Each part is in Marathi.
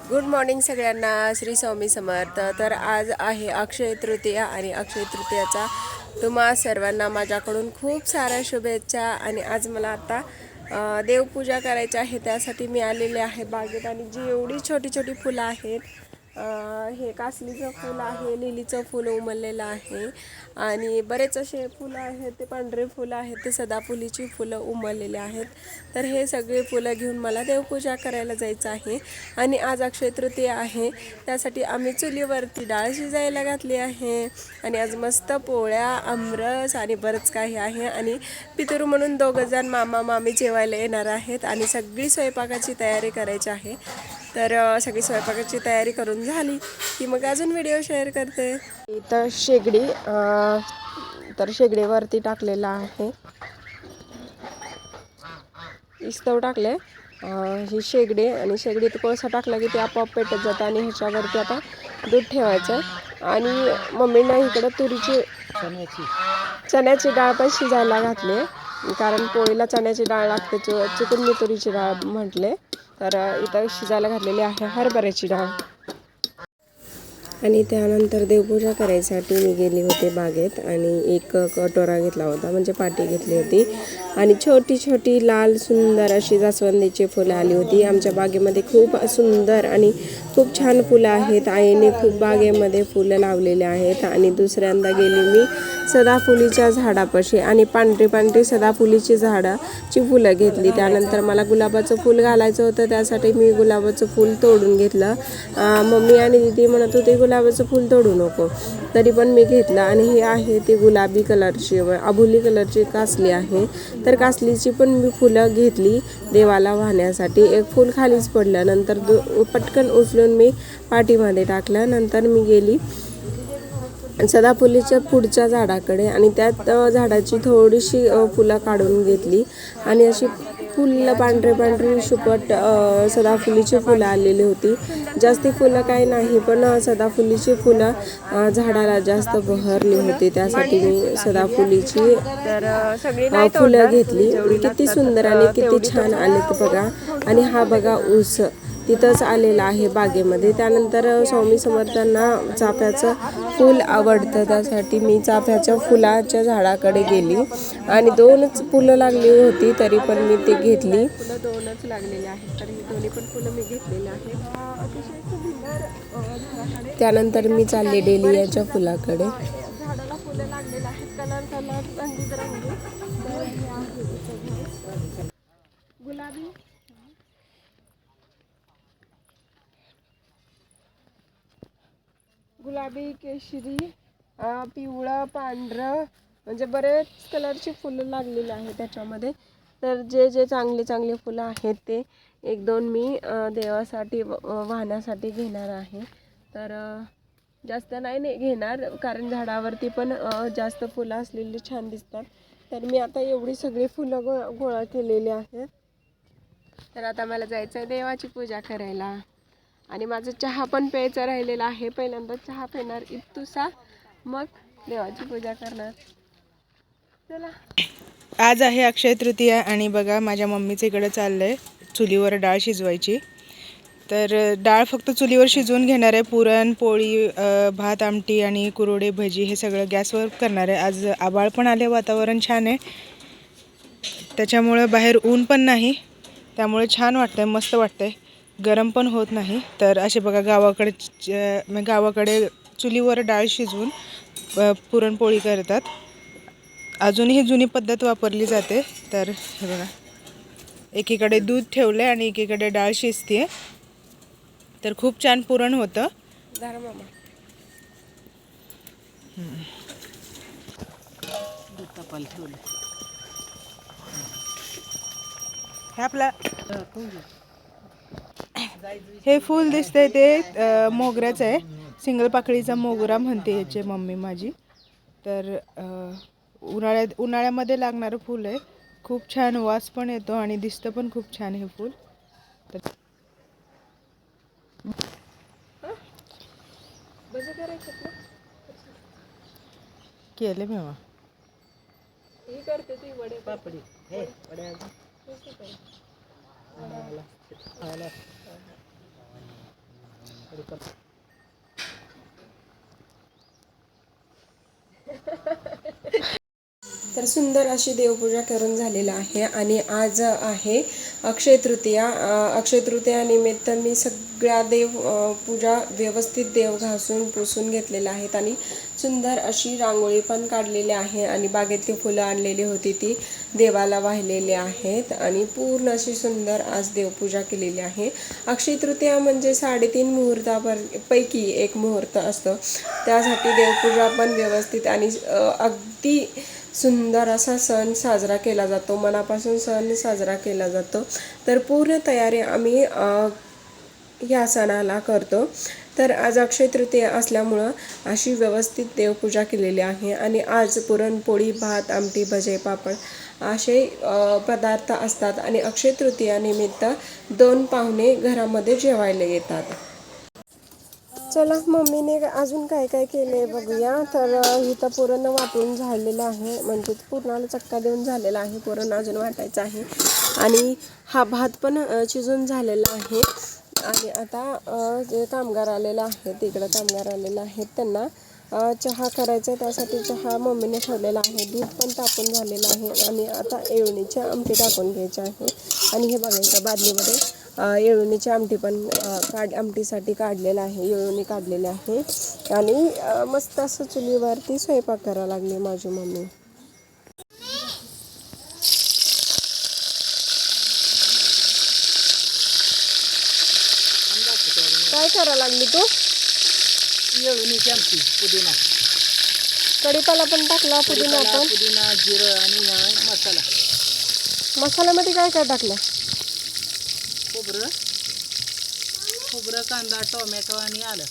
गुड मॉर्निंग सगळ्यांना श्री स्वामी समर्थ. तर आज आहे अक्षय तृतीया आणि अक्षय तृतीयाचा तुम्हा सर्वांना माझ्याकडून खूप साऱ्या शुभेच्छा आणि आज मला आता देवपूजा करायची आहे त्यासाठी मी आलेले आहे बागेत आणि जी एवढी छोटी छोटी फुलं आहेत हे कासलीचं फुल आहे लिलीचं फुल उमललेलं आहे. आणि बरेच असे फुलं आहेत ते पांढरे फुलं आहेत ते सदाफुलीची फुलं उमललेली आहेत. तर हे सगळे फुलं घेऊन मला देवपूजा करायला जायचं आहे. आणि आज अक्षय तृतीया आहे. त्यासाठी आम्ही चुलीवरती डाळ शिजायला घातली आहे. आणि आज मस्त पोळ्या आमरस आणि बरंच काही आहे. आणि पितरू म्हणून दोघं जण मामा मामी जेवायला येणार आहेत. आणि सगळी स्वयंपाकाची तयारी करायची आहे. तर सगळी स्वयंपाकाची तयारी करून झाली. की मग अजून व्हिडिओ शेअर करते. इथं शेगडी तर शेगडीवरती टाकलेला आहे. इस्तव टाकले. ही शेगडी आणि शेगडीत कोळसा टाकला की ते आपोआप पेटत जातं आणि ह्याच्यावरती आता दूध ठेवायचं आणि मम्मीनं इकडं तुरीची चण्याची डाळ पण शिजायला घातली कारण पोळीला चण्याची डाळ लागते चु चुकून मी तुरीची डाळ म्हटले. तर इथं शिजायला घातलेली आहे हरभऱ्याची डाळ. आणि त्यानंतर देवपूजा करायसाठी मी गेली होते बागेत आणि एक कटोरा घेतला होता म्हणजे पाटी घेतली होती. आणि छोटी छोटी लाल सुंदर अशी जास्वंदीची फुलं आली होती. आमच्या बागेमध्ये खूप सुंदर आणि खूप छान फुलं आहेत. आईने खूप बागेमध्ये फुलं लावलेले आहेत आणि दुसऱ्यांदा गेली मी सदाफुलीच्या झाडापाशी आणि पांढरी पांढरी सदाफुलीची झाडाची फुलं घेतली. त्यानंतर मला गुलाबाचं फूल घालायचं होतं. त्यासाठी मी गुलाबाचं फूल तोडून घेतलं. मम्मी आणि दिदी म्हणत होते गुलाबाचं फूल तोडू नको. तरी पण मी घेतलं आणि हे आहे ती गुलाबी कलरची व कलरची कासली आहे. तर कासलीची पण मी फुलं घेतली देवाला वाहण्यासाठी. एक फूल खालीच पडलं. नंतर दु पटकन उचलून मी पाठीमध्ये टाकलं. नंतर मी गेली सदाफुलीच्या पुढच्या झाडाकडे आणि त्यात झाडाची थोडीशी फुलं काढून घेतली. आणि अशी फुलं पांढरे पांढरे शुपट सदाफुलीची फुलं आलेली होती. जास्ती फुलं काही नाही पण सदाफुलीची फुलं झाडाला जास्त बहरली होती. त्यासाठी मी सदाफुलीची फुलं घेतली. किती सुंदर आणि किती छान आले ते बघा. आणि हा बघा ऊस. तिथंच आलेला आहे बागेमध्ये. त्यानंतर स्वामी समर्थांना चाफ्याचं फूल आवडतं. त्यासाठी मी चाफ्याच्या फुलाच्या झाडाकडे गेली आणि दोनच फुलं लागली होती तरी पण मी ते घेतली. फुलं दोनच लागलेली आहेत तर ही दोन्ही पण फुलं मी घेतलेली आहेत. त्यानंतर मी चालले डेलियाच्या फुलाकडे. झाडाला फुलं लागलेली आहेत कलर कलर रंगीबेरंगी तर आहे इथं. झाड. गुलाबी गुलाबी केशरी पिवळं पांढरं म्हणजे बरेच कलरची फुलं लागलेली आहे त्याच्यामध्ये. तर जे जे चांगले चांगले फुलं आहेत ते एक दोन मी देवासाठी व- वाहण्यासाठी घेणार आहे. तर जास्त नाही नाही घेणार कारण झाडावरती पण जास्त फुलं असलेली छान दिसतात. तर मी आता एवढी सगळी फुलं गो गोळा केलेली आहेत. तर आता मला जायचं आहे देवाची पूजा करायला. आणि माझं चहा पण प्यायचा राहिलेला आहे. पहिल्यांदा चहा पिणार इतुसा. मग देवाची पूजा करणार. चला. आज आहे अक्षय तृतीया आणि बघा माझ्या मम्मीचं इकडं चाललं आहे चुलीवर डाळ शिजवायची. तर डाळ फक्त चुलीवर शिजवून घेणार आहे. पुरण पोळी भात आमटी आणि कुरोडे भजी हे सगळं गॅसवर करणार आहे. आज आबाळ पण आले वातावरण छान आहे. त्याच्यामुळं बाहेर ऊन पण नाही. त्यामुळे छान वाटतंय मस्त वाटतंय. गरम पण होत नाही. तर असे बघा गावाकडे च- गावाकडे चुलीवर डाळ शिजवून पुरणपोळी करतात. अजूनही जुनी पद्धत वापरली जाते. तर हे बघा. एकीकडे दूध ठेवलं आहे आणि एकीकडे डाळ शिजते तर खूप छान पुरण होतं. ठेवलं हे आपला हे फूल दिसतंय ते मोगऱ्याचं आहे. सिंगल पाकळीचा मोगरा म्हणते ह्याची मम्मी माझी. तर उन्हाळ्यात उन्हाळ्यामध्ये लागणारं फूल आहे. खूप छान वास पण येतो आणि दिसतं पण खूप छान हे फूल. तर केलं मी मग. ही करते ती वडे पापडी. Ha ha ha. तर सुंदर अशी देवपूजा करून झालेलं आहे आणि आज आहे अक्षय तृतीया. अक्षय तृतीयानिमित्त मी सगळ्या देव पूजा व्यवस्थित देव घासून पुसून घेतलेल्या आहेत आणि सुंदर अशी रांगोळी पण काढलेली आहे आणि बागेतली फुलं आणलेली होती ती देवाला वाहिलेली आहेत आणि पूर्ण अशी सुंदर आज देवपूजा केलेली आहे. अक्षय तृतीया म्हणजे साडेतीन मुहूर्तापर पैकी एक मुहूर्त असतं. त्यासाठी देवपूजा पण व्यवस्थित आणि अगदी सुंदर असा सण साजरा केला जातो. मनापासून सण साजरा केला जातो. तर पूर्ण तयारी आम्ही ह्या या सणाला करतो. तर आज अक्षय तृतीया असल्यामुळं अशी व्यवस्थित देवपूजा केलेली आहे आणि आज पुरणपोळी भात आमटी भजे पापड असे पदार्थ असतात आणि अक्षय तृतीयानिमित्त दोन पाहुणे घरामध्ये जेवायला येतात. चला मम्मीने अजून काय काय केलंय बघूया. तर इथं पुरण वाटून झालेलं आहे. म्हणजे पुरणाला चक्का देऊन झालेला आहे. पुरण अजून वाटायचं आहे. आणि हा भात पण शिजून झालेला आहे. आणि आता जे कामगार आलेला आहे तिकडं कामगार आलेला आहेत त्यांना चहा करायचा आहे. त्यासाठी चहा मम्मीने ठेवलेला आहे. दूध पण टाकून झालेलं आहे. आणि आता येळणीची आमटी टाकून घ्यायची आहे. आणि हे बघायचं बादलीमध्ये येळवणीची आमटी पण काढ आमटीसाठी काढलेलं आहे येळवणी काढलेली आहे. आणि मस्त असं चुलीवरती स्वयंपाक करायला लागली माझी मम्मी. काय करायला लागली तू? येळवणीची आमची पुदिना. कढीपाला पण टाकला पुदिना पुदिना जिरं आणि मसाला. मसाल्यामध्ये काय काय टाकलं? खोबरं. खोबरं कांदा टोमॅटो आणि आलं.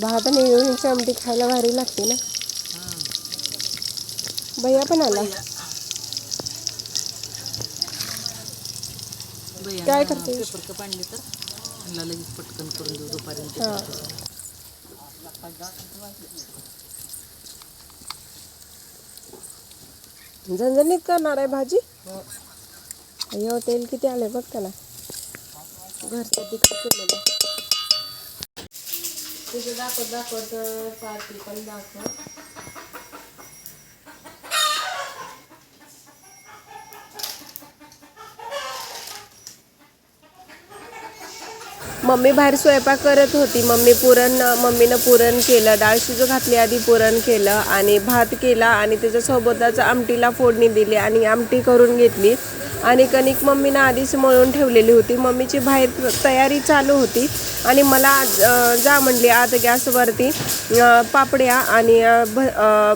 भात आणि येळवणीची आमटी खायला भारी लागते ना. भैया पण आला. काय? पेपर तर. त्यांना लगेच पटकन करून देऊ दुपारी. हा. झणझणीत करणार आहे भाजी? अय्यो तेल किती आले बघ त्याला. घरच्या तिखट केलेलं तुझं दाखवत दाखवत पार्टी पण दाखव. मम्मी बाहेर स्वयंपाक करत होती. मम्मी पुरण मम्मीनं पुरण केलं. डाळ शिजू घातली आधी पुरण केलं आणि भात केला आणि त्याच्यासोबतच आमटीला फोडणी दिली आणि आमटी करून घेतली. आणि कणिक मम्मीनं आधीच मळून ठेवलेली होती. मम्मीची बाहेर तयारी चालू होती. आणि मला जा म्हणली आज गॅसवरती पापड्या आणि भ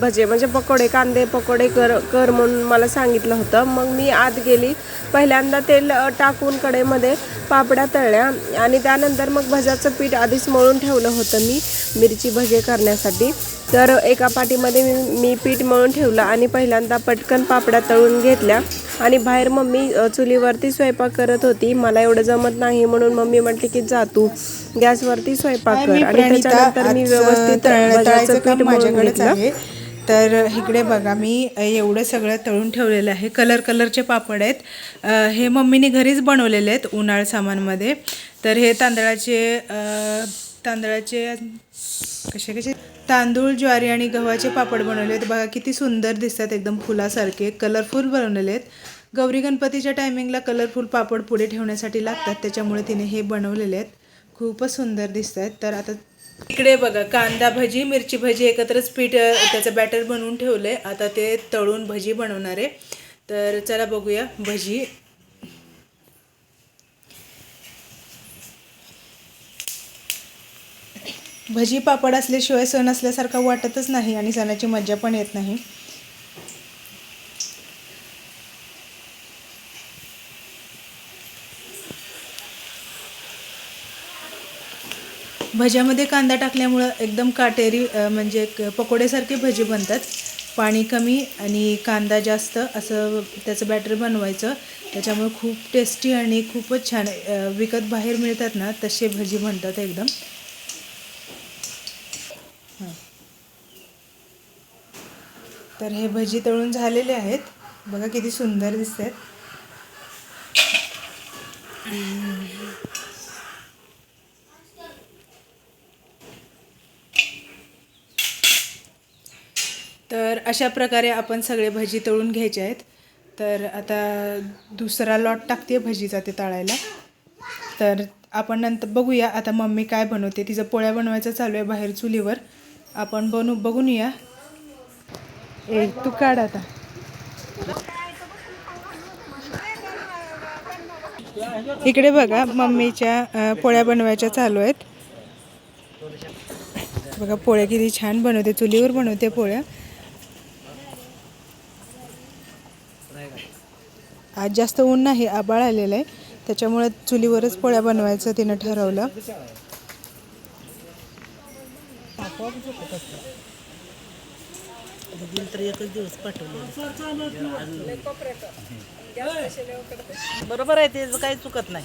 भजे. म्हणजे पकोडे कांदे पकोडे कर कर म्हणून मला सांगितलं होतं. मग मी आत गेली. पहिल्यांदा तेल टाकून कडेमध्ये पापड्या तळल्या. आणि त्यानंतर मग भज्याचं पीठ आधीच मळून ठेवलं होतं मी मिरची भजे करण्यासाठी. तर एका पाठीमध्ये मी मी पीठ मळून ठेवलं आणि पहिल्यांदा पटकन पापड्या तळून घेतल्या. आणि बाहेर मम्मी चुलीवरती स्वयंपाक करत होती. मला एवढं जमत नाही म्हणून मम्मी म्हटली की जा तू गॅसवरती स्वयंपाक कर. आणि त्याच्यानंतर मी व्यवस्थित पीठ माझ्याकडेच आहे. तर इकडे बघा मी एवढं सगळं तळून ठेवलेलं आहे. कलर कलरचे पापड आहेत. हे मम्मीने घरीच बनवलेले आहेत उन्हाळ सामानमध्ये. तर हे तांदळाचे तांदळाचे कसे कसे? तांदूळ ज्वारी आणि गव्हाचे पापड बनवले आहेत. बघा किती सुंदर दिसतात एकदम फुलासारखे कलरफुल बनवलेले आहेत. गौरी गणपतीच्या टायमिंगला कलरफुल पापड पुढे ठेवण्यासाठी लागतात त्याच्यामुळे तिने हे बनवलेले आहेत. खूपच सुंदर दिसत आहेत तर आता इकडे बघा कांदा भजी मिरची भजी एकत्रच पीठ त्याचं बॅटर बनवून ठेवलं आहे आता ते तळून भजी बनवणार आहे. तर चला बघूया भजी. भजी पापड असल्याशिवाय सण असल्यासारखा वाटतच नाही आणि सणाची मज्जा पण येत नाही. भज्यामध्ये कांदा टाकल्यामुळं एकदम काटेरी म्हणजे पकोडेसारखे पकोड्यासारखे भजी बनतात. पाणी कमी आणि कांदा जास्त असं त्याचं बॅटर बनवायचं. त्याच्यामुळे खूप टेस्टी आणि खूपच छान विकत बाहेर मिळतात ना तसे भजी बनतात एकदम. तर हे भजी तळून झालेले आहेत. बघा किती सुंदर दिसत आहेत तर अशा प्रकारे आपण सगळे भजी तळून घ्यायचे आहेत. तर आता दुसरा लॉट टाकते भजीचा ते तळायला. तर आपण नंतर बघूया आता मम्मी काय बनवते. तिचं पोळ्या बनवायचं चालू आहे बाहेर चुलीवर. आपण बनू बघून या. ए तू काढ आता. इकडे बघा मम्मीच्या पोळ्या बनवायच्या चालू आहेत. बघा पोळ्या किती छान बनवते चुलीवर बनवते पोळ्या. आज जास्त ऊन नाही आबाळ आलेलं आहे. त्याच्यामुळे चुलीवरच पोळ्या बनवायचं तिनं ठरवलं. दिल तर एकच दिवस पाठवलं बरोबर आहे ते काही चुकत नाही.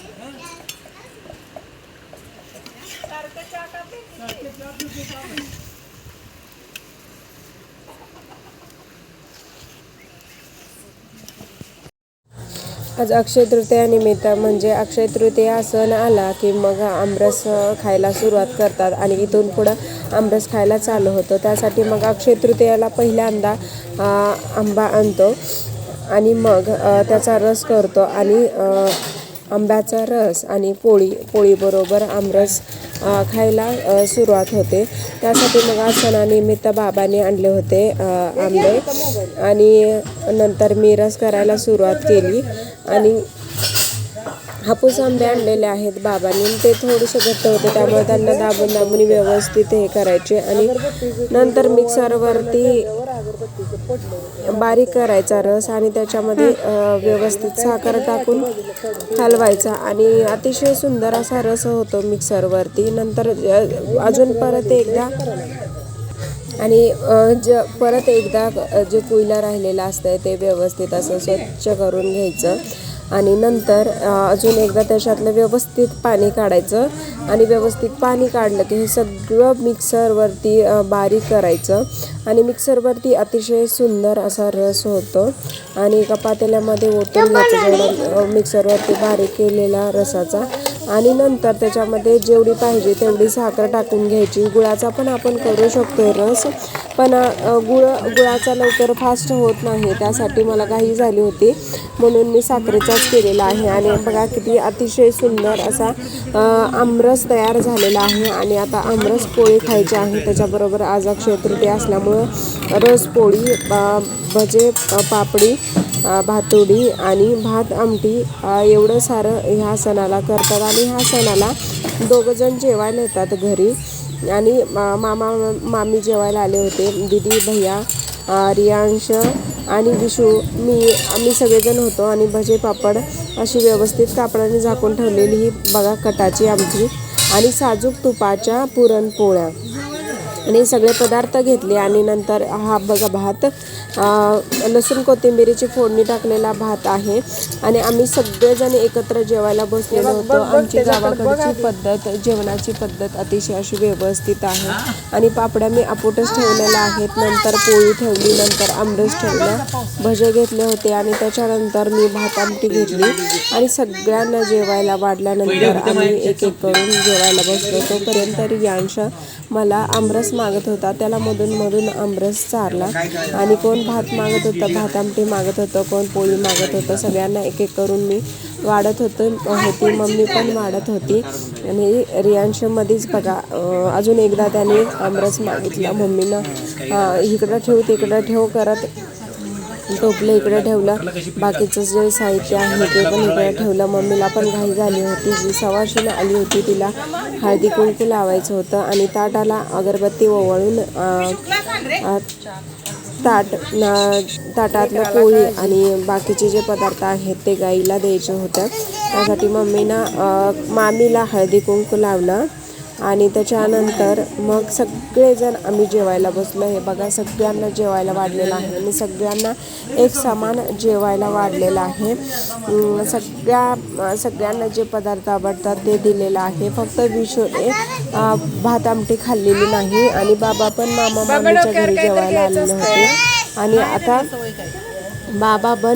आज अक्षय तृतीयानिमित्त म्हणजे अक्षय तृतीया सण आला की मग आमरस खायला सुरुवात करतात आणि इथून पुढं आमरस खायला चालू होतं. त्यासाठी मग अक्षय तृतीयाला पहिल्यांदा आंबा आणतो आणि मग त्याचा रस करतो आणि आंब्याचा रस आणि पोळी पोळीबरोबर आमरस खायला सुरुवात होते. त्यासाठी मग आज सणानिमित्त बाबांनी आणले होते आंबे. आणि नंतर मी रस करायला सुरुवात केली. आणि हापूस आंबे आणलेले आहेत बाबांनी. ते थोडेसे घट्ट होते त्यामुळे त्यांना दाबून दाबून व्यवस्थित हे करायचे. आणि नंतर मिक्सरवरती बारीक करायचा रस आणि त्याच्यामध्ये व्यवस्थित साखर टाकून हलवायचा. आणि अतिशय सुंदर असा रस होतो मिक्सरवरती. नंतर अजून परत एकदा आणि ज परत एकदा जे कुईला राहिलेलं असतं ते व्यवस्थित असं स्वच्छ करून घ्यायचं. आणि नंतर अजून एकदा त्याच्यातलं व्यवस्थित पाणी काढायचं. आणि व्यवस्थित पाणी काढलं की हे सगळं मिक्सरवरती बारीक करायचं. आणि मिक्सरवरती अतिशय सुंदर असा रस होतो. आणि एका पातेल्यामध्ये ओतून घ्यायचं मिक्सरवरती बारीक केलेला रसाचा. आणि नंतर त्याच्यामध्ये जेवढी पाहिजे तेवढी साखर टाकून घ्यायची. गुळाचा पण आपण करू शकतो रस. पण गुळ गुळाचा लवकर फास्ट होत नाही. त्यासाठी मला घाई झाली होती. म्हणून मी साखरेचाच केलेला आहे. आणि बघा किती अतिशय सुंदर असा आमरस तयार झालेला आहे. आणि आता आमरस पोळी खायची आहे. त्याच्याबरोबर आज अक्षय तृतीया असल्यामुळं रस पोळी भजे पापडी भातोडी भातुडी आणि भात आमटी एवढं सारं ह्या सणाला करतात. आणि ह्या सणाला दोघंजण जेवायला येतात घरी. आणि मा- मामा मामी जेवायला आले होते. दीदी भैया रियांश आणि विशू. मी आम्ही सगळेजण होतो आणि भजे पापड अशी व्यवस्थित कापडाने झाकून ठेवलेली ही बघा कटाची आमची. आणि साजूक तुपाच्या पुरणपोळ्या. आणि सगळे पदार्थ घेतले आणि नंतर हा बघा भात लसूण कोथिंबिरीची फोडणी टाकलेला भात आहे. आणि आम्ही सगळेजण एकत्र जेवायला बसलेलो होतो. आमची गावाकडची पद्धत जेवणाची पद्धत अतिशय अशी व्यवस्थित आहे. आणि पापड्या मी अपोटच ठेवलेल्या आहेत. नंतर पोळी ठेवली नंतर आमरस ठेवलं भजे घेतले होते आणि त्याच्यानंतर मी भात आमटी घेतली. आणि सगळ्यांना जेवायला वाढल्यानंतर आम्ही एक एक करून जेवायला बसलो. तोपर्यंत रियांश मला आमरस मागत होता. त्याला मधून मधून आमरस चारला. आणि कोण भात मागत होतं भात आमटी मागत होतं कोण पोळी मागत होतं सगळ्यांना एक एक करून मी वाढत होतं होती. मम्मी पण वाढत होती. आणि रियांशमध्येच बघा अजून एकदा त्याने आमरस मागितला. मम्मीनं इकडं ठेव तिकडं ठेव करत टोपलं इकडे ठेवलं. बाकीचं जे साहित्य आहे ते पण इकडे ठेवलं. मम्मीला पण घाई झाली होती. जी सवाशीनं आली होती तिला हळदी कुंकू लावायचं होतं आणि ताटाला अगरबत्ती ओवाळून ताट ताटातलं पोळी आणि बाकीचे जे पदार्थ आहेत ते गाईला द्यायचे होतं. त्यासाठी मम्मीनं मामीला हळदी कुंकू लावलं. आणि त्याच्यानंतर मग सगळेजण आम्ही जेवायला बसलो. हे बघा सगळ्यांना जेवायला वाढलेलं आहे. आणि सगळ्यांना एक समान जेवायला वाढलेलं आहे. सगळ्या सगळ्यांना जे पदार्थ आवडतात ते दिलेलं आहे. फक्त विशूने भात आमटी खाल्लेली नाही. आणि बाबा पण मामा मामीच्या घरी जेवायला आलेले होते. आणि आता बाबा पण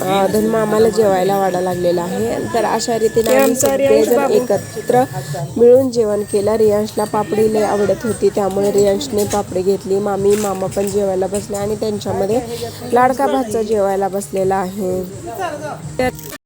धनमामाला जेवायला वाढा लागलेला आहे. तर अशा रीतीने आम्ही सगळेजण एकत्र मिळून जेवण केलं. रियांशला पापडी लय आवडत होती त्यामुळे रियांशने पापडी घेतली. मामी मामा पण जेवायला बसले आणि त्यांच्यामध्ये लाडका भाचा जेवायला बसलेला आहे. तर